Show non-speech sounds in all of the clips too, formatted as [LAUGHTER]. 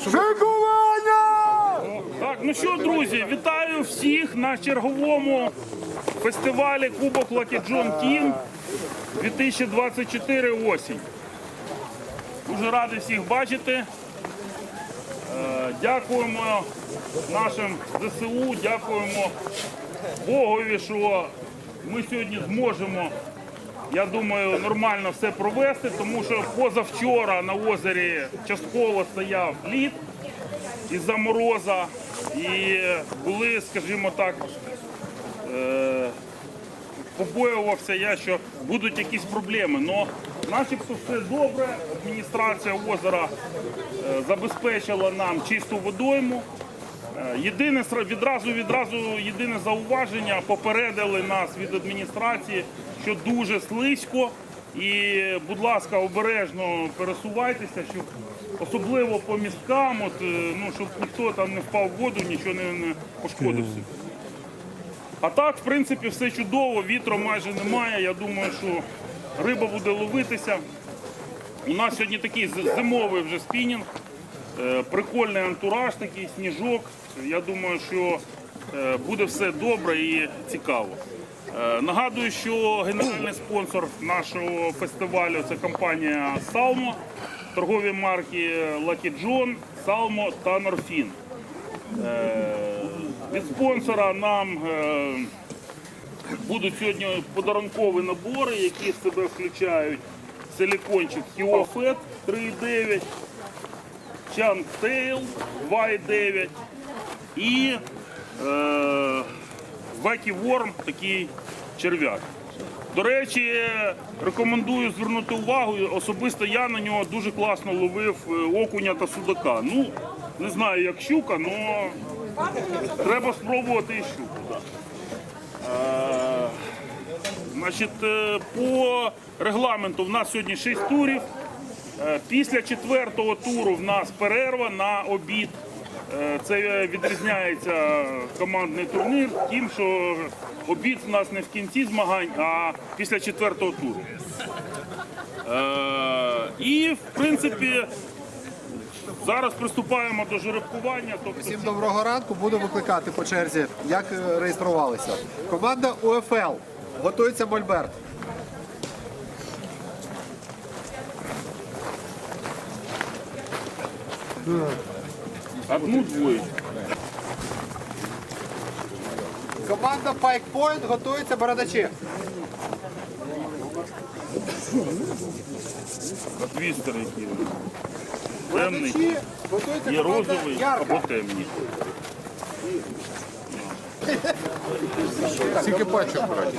щоб Так, ну що, друзі, вітаю всіх на черговому фестивалі Кубок John Team 2024 осінь. Дуже радий всіх бачити. Е, Дякуємо нашим ЗСУ, дякуємо Богові, що ми сьогодні зможемо, я думаю, нормально все провести, тому що позавчора на озері частково стояв лід із-за мороза. І були, скажімо так, е, побоювався я, що будуть якісь проблеми. Но начебто все добре. Адміністрація озера е, забезпечила нам чисту водойму. Е, Єдине відразу відразу єдине зауваження попередили нас від адміністрації, що дуже слизько. І, будь ласка, обережно пересувайтеся, щоб особливо по місткам, от, е, ну, щоб ніхто там не впав в воду, нічого не, не пошкодився. А так, в принципі, все чудово, вітру майже немає. Я думаю, що риба буде ловитися. У нас сьогодні такий зимовий вже спінінг. Е, Прикольний антураж, такий сніжок. Я думаю, що е, буде все добре і цікаво. Е, Нагадую, що генеральний спонсор нашого фестивалю це компанія Salmo, торгові марки Lucky John, Salmo та Norfin. Е, Від спонсора нам е, будуть сьогодні подарункові набори, які в себе включають силікончик Хіофет 3,9, Чанг Тейл 2,9 і Вакі Ворм, такий черв'як. До речі, рекомендую звернути увагу. Особисто я на нього дуже класно ловив е, окуня та судака. Ну, не знаю, як щука, але треба спробувати і щуку. Е, значить, е, по регламенту в нас сьогодні 6 турів. Е, Після четвертого туру в нас перерва на обід. Е, Це відрізняється командний турнір тим, що обід в нас не в кінці змагань, а після четвертого туру. Е, І в принципі зараз приступаємо до жеребкування. Тобто всім доброго ранку. Буду викликати по черзі, як е, реєструвалися. Команда УФЛ. Готується Мольберт. Одну двоє. Команда Pike Point готується бородачі. Твістер який. Темний. Бородачі готується Є команда розовий Ярка. або темні. Скільки пачок брати?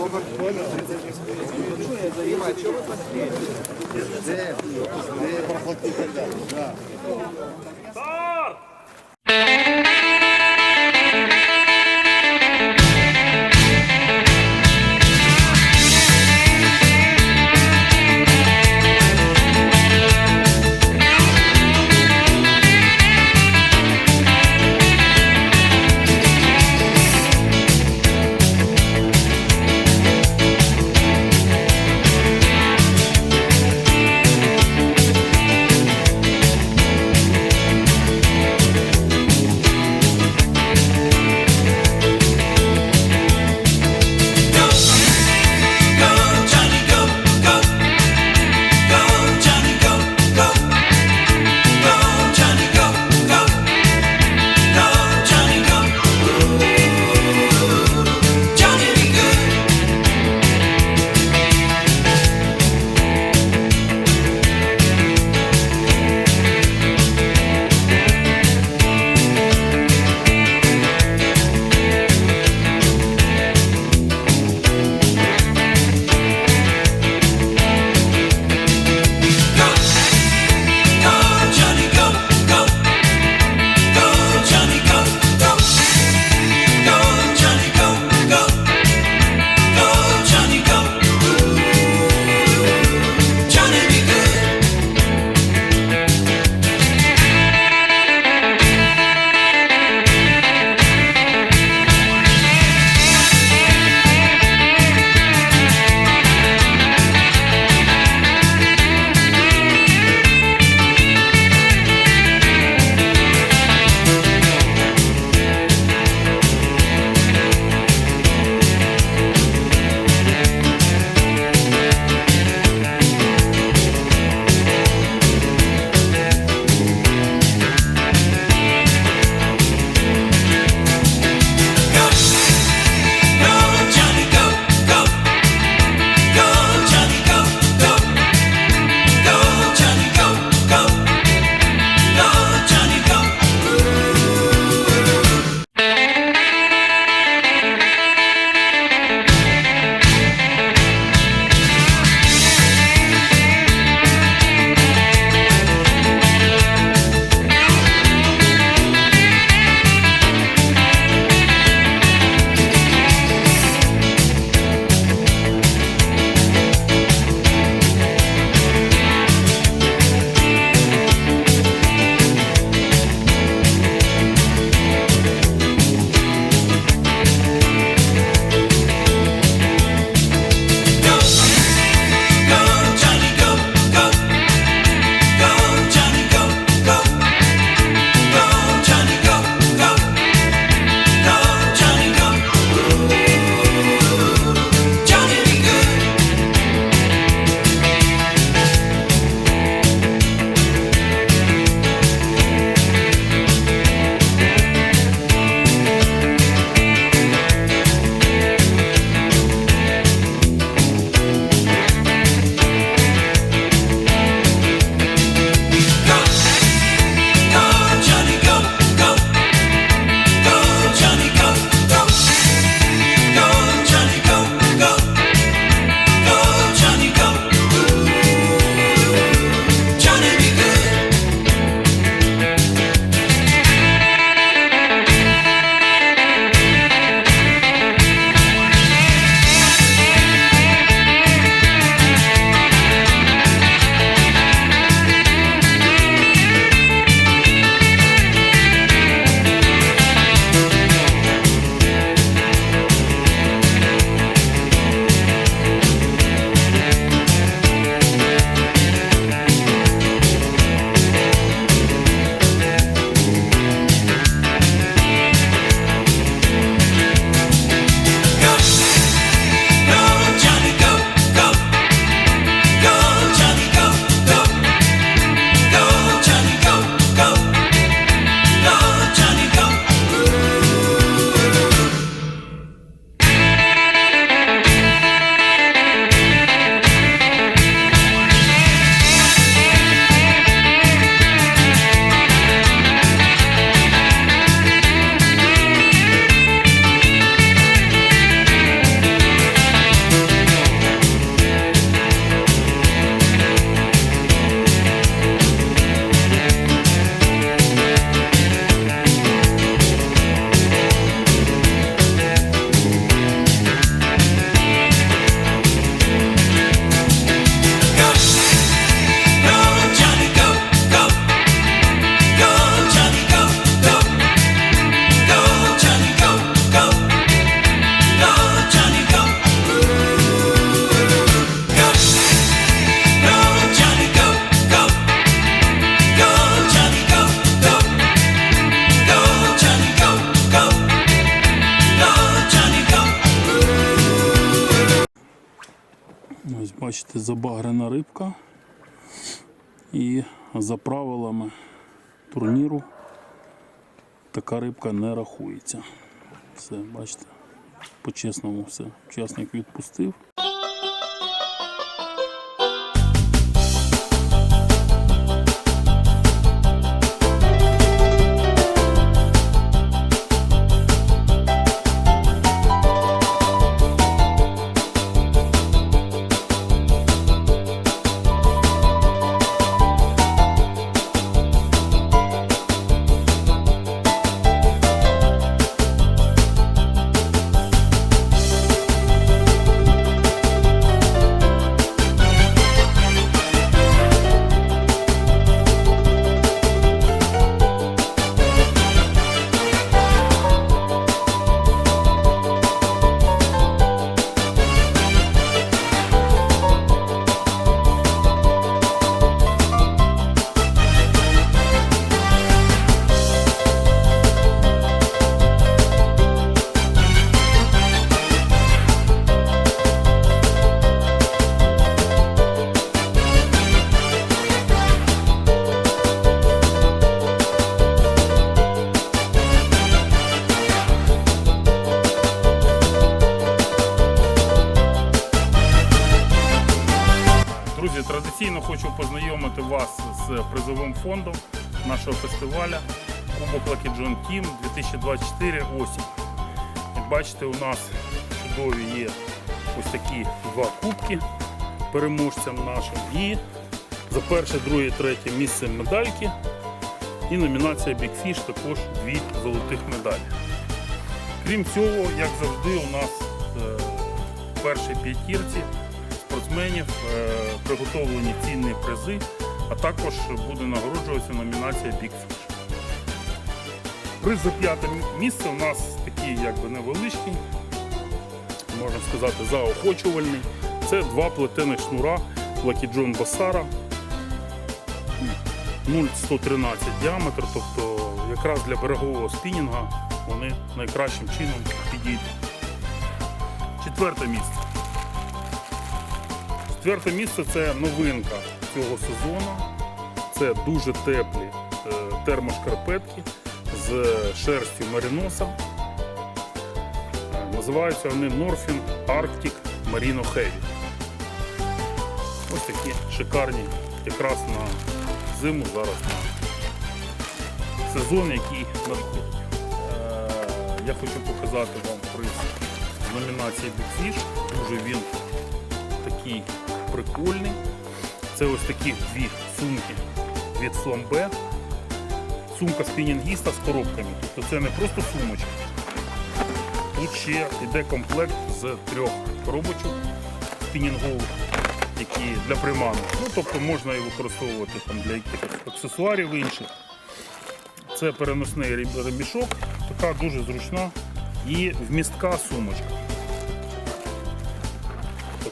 Бачите, забагрена рибка. І за правилами турніру така рибка не рахується. Все, бачите, по-чесному все. Учасник відпустив. Призовим фондом нашого фестиваля Кубок Lucky John Team 2024 осінь. Бачите, у нас чудові є ось такі два кубки переможцям нашим. І за перше, друге, третє місце медальки. І номінація Big Fish також дві золотих медалі. Крім цього, як завжди, у нас е, в першій п'ятірці спортсменів е, приготовлені цінні призи, а також буде нагороджуватися номінація Big Fish. Приз за п'яте місце у нас такий якби невеличкий, можна сказати, заохочувальний. Це два плетених шнура Lucky John Басара 0,113 діаметр, тобто якраз для берегового спінінга вони найкращим чином підійдуть. Четверте місце. Четверте місце це новинка цього сезону. Це дуже теплі е, термошкарпетки з шерстю маріноса. Е, Називаються вони Norfin Arctic Merino Heavy. Ось такі шикарні якраз на зиму зараз на сезон, який надходить. Е, Я хочу показати вам приз номінації Big Fish. Дуже він такий прикольний. Це ось такі дві сумки від фламбе. Сумка спінінгіста з коробками. Тобто це не просто сумочка. Тут ще йде комплект з трьох коробочок спінінгових, які для приману. Ну, тобто можна її використовувати там, для якихось аксесуарів інших. Це переносний рем- ремішок, така дуже зручна і вмістка сумочка.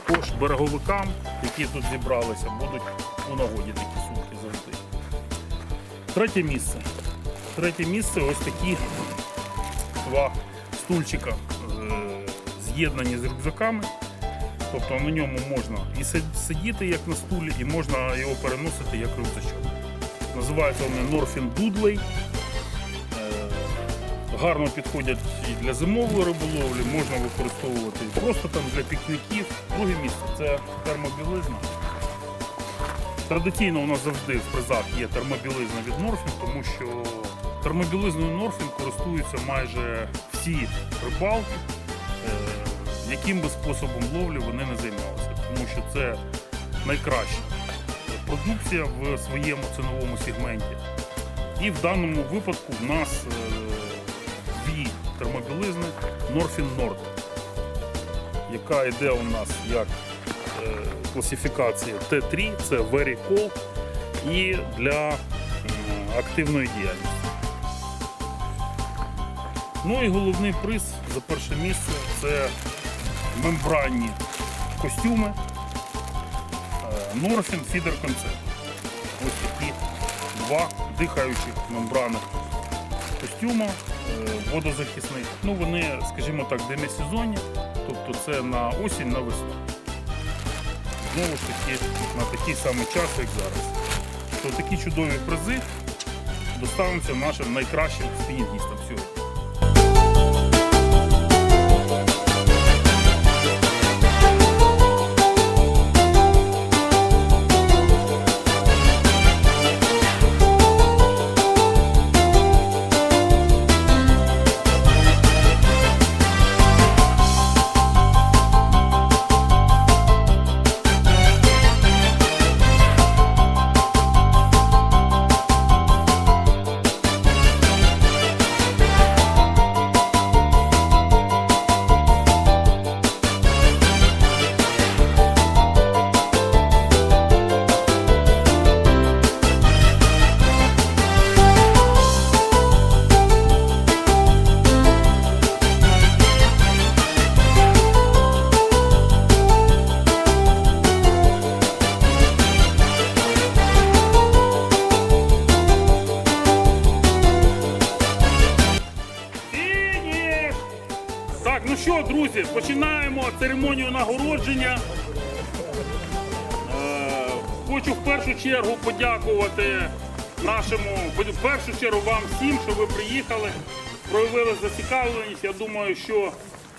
Також береговикам, які тут зібралися, будуть у нагоді такі сумки завжди. Третє місце. Третє місце ось такі два стульчика е, з'єднані з рюкзаками. Тобто на ньому можна і сидіти як на стулі, і можна його переносити як рюкзачок. Називаються вони Norfin Dudley. Гарно підходять і для зимової риболовлі, можна використовувати і просто там для пікніків. Друге місце це термобілизна. Традиційно у нас завжди в призах є термобілизна від Норфін, тому що термобілизною Норфін користуються майже всі рибалки, е, яким би способом ловлі вони не займалися, тому що це найкраща продукція в своєму ціновому сегменті. І в даному випадку в нас е, термобілизни Norfin Nord, яка йде у нас як е, класифікація Т3, це Very Cold і для активної діяльності. Ну і головний приз за перше місце це мембранні костюми Norfin Feeder Concept. Ось такі два дихаючих мембранних костюма е, водозахисних. Ну вони, скажімо так, демісезонні, тобто це на осінь, на весну. знову ж таки на такий самий час, як зараз. То такі чудові призи доставимося нашим найкращим спінгістам сьогодні. Подякувати нашому, в першу чергу вам всім, що ви приїхали, проявили зацікавленість. Я думаю, що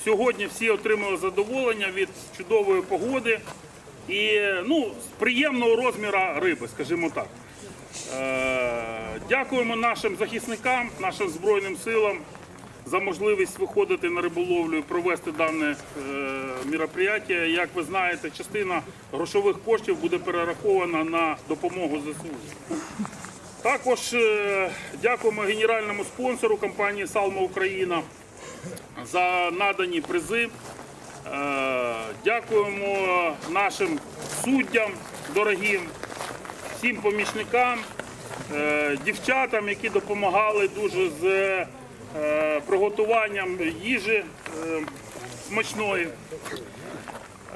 сьогодні всі отримали задоволення від чудової погоди і ну, приємного розміру риби, скажімо так. Е, Дякуємо нашим захисникам, нашим Збройним силам за можливість виходити на риболовлю і провести дане е, мероприятие. Як ви знаєте, частина грошових коштів буде перерахована на допомогу ЗСУ. Також е, дякуємо генеральному спонсору компанії Салма Україна за надані призи. Е, Дякуємо нашим суддям дорогим, всім помічникам, дівчатам, які допомагали дуже з приготуванням їжі е, смачної.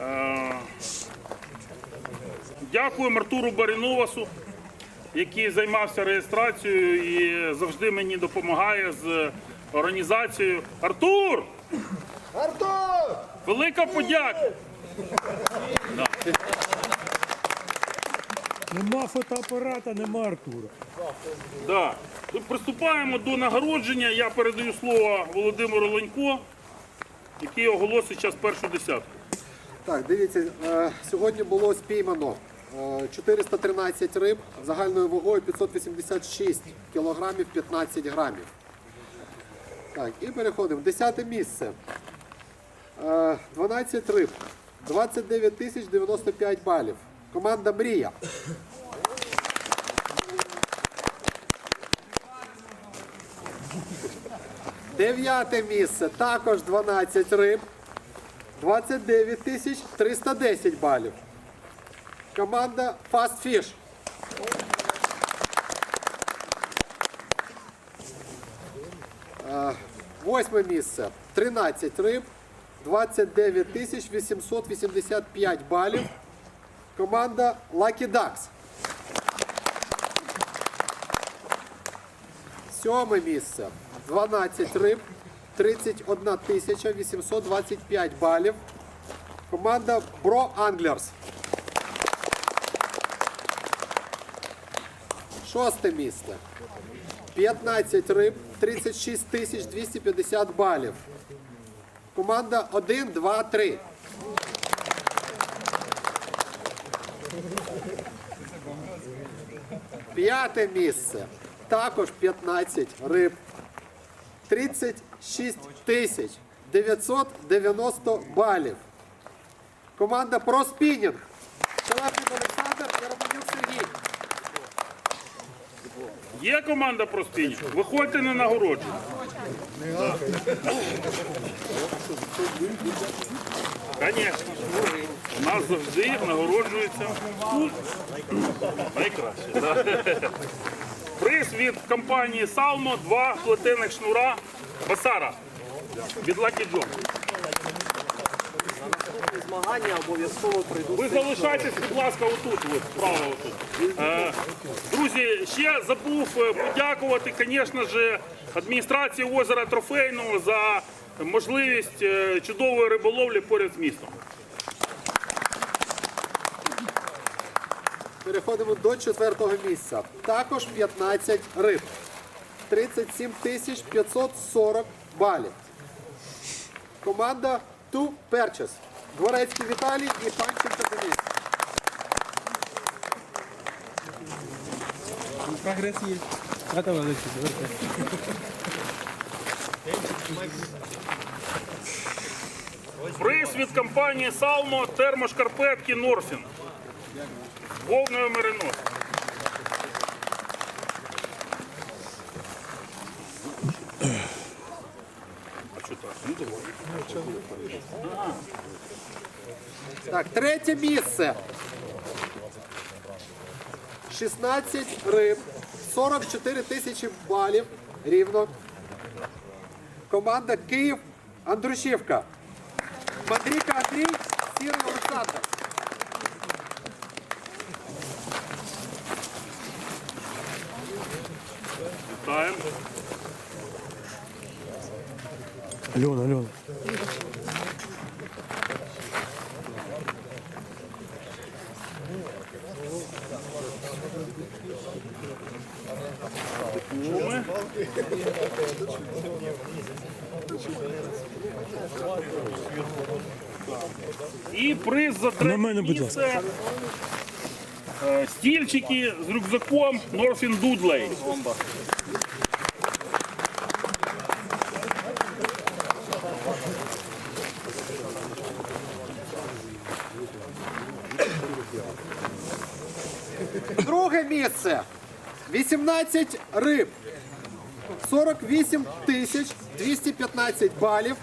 Е, Дякуємо Артуру Баріновасу, який займався реєстрацією і завжди мені допомагає з організацією. Артур! Артур! Велика подяка! Нема фотоапарата, нема Артура. Да. Приступаємо до нагородження. Я передаю слово Володимиру Ленько, який оголосить зараз першу десятку. Так, дивіться, е, сьогодні було спіймано е, 413 риб загальною вагою 586 кілограмів 15 грамів. Так, і переходимо. Десяте місце. Е, 12 риб, 29 тисяч 95 балів. Команда Мрія. Дев'яте місце, також 12 риб. 29 тисяч 310 балів. Команда Fast Fish. Е, Восьме місце. 13 риб. 29 тисяч 885 балів. Команда Lucky Ducks. Сьоме місце. 12 риб. 31 тисяча 825 балів. Команда Bro Anglers. Шосте місце. 15 риб, 36 тисяч 250 балів. Команда 1, 2, 3. П'яте місце. Також 15 риб. 36 тисяч 990 балів. Команда Про Спінінг. Шелепник Олександр і Романюк Сергій. Є команда про спінінг? Виходьте на нагородження. Звісно. У нас завжди нагороджується найкраще. Да? Приз від компанії Салмо, два плетених шнура Басара від Lucky John. змагання обов'язково прийду. Ви залишайтесь, будь ласка, отут, от, справа отут. Е, друзі, ще забув е, подякувати, звісно ж, адміністрації озера Трофейного за можливість е, чудової риболовлі поряд з містом. Переходимо до четвертого місця. Також 15 риб. 37 тисяч 540 балів. Команда Ту Перчес. Дворецький Віталій і Панченко Денис. Прогрес є. А там Олексій, довертай. Приз від компанії Салмо термошкарпетки Норфін. Вовною меринос. Так? Третє місце. 16 риб, 44 тисячі балів рівно. Команда Київ Андрушівка. Мандріка Андрій, Сірий Олександр. Вітаємо. Альона. Куми. І приз за На мене, будь місце. Е, Стільчики з рюкзаком Норфін Дудлей. Друге місце. 18 риб. 48 тисяч 215 балів.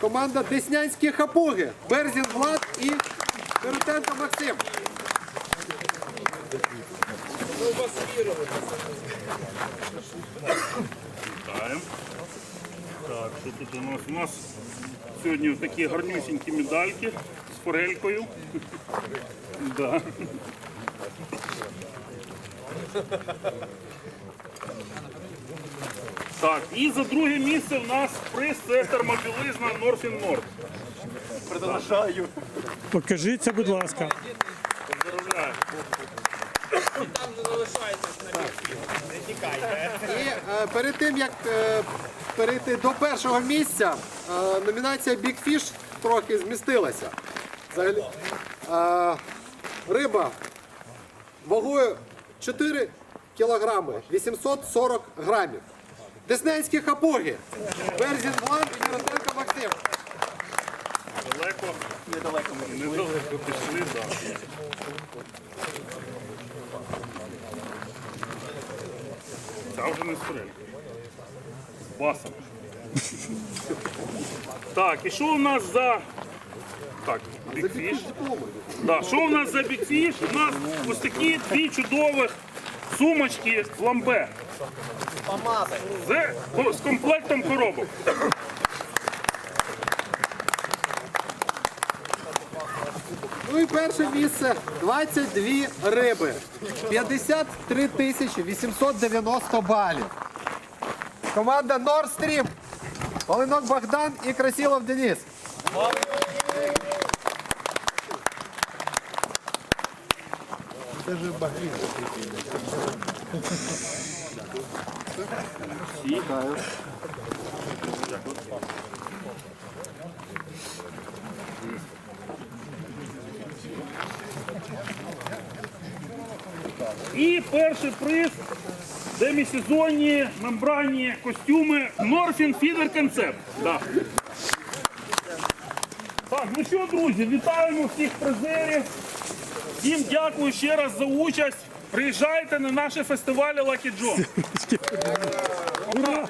Команда Деснянські хапуги. Берзін Влад і Миротенко Максим. Вітаємо. Так, що тут у нас? У нас сьогодні такі гарнюсінькі медальки з форелькою. [LAUGHS] Так, і за друге місце в нас приз це термобілизна Norfin Nord. Покажіться, будь ласка. Поздравляю. І е, перед тим як е, перейти до першого місця, е, номінація Big Fish трохи змістилася. Взагалі, е, риба вагою 4 кілограми 840 грамів. Деснянські хапуги. Берзін Влад і Миротенко Максим. Далеко? Недалеко. Недалеко пішли, так. Це вже не. З басом. Так, і що у нас за. Так, бікфіш. Да, що у нас за бікфіш? У нас ось такі дві чудових сумочки фламбе. З, з комплектом коробок. Ну і перше місце 22 риби. 53 тисячі 890 балів. Команда Nord Stream. Оленок Богдан і Красілов Денис. І перший приз демісезонні мембранні костюми Feeder Concept. Да. Так, ну що, друзі, вітаємо всіх призерів. Їм дякую ще раз за участь. Приїжджайте на наші фестивалі Лакі Джо. Ура!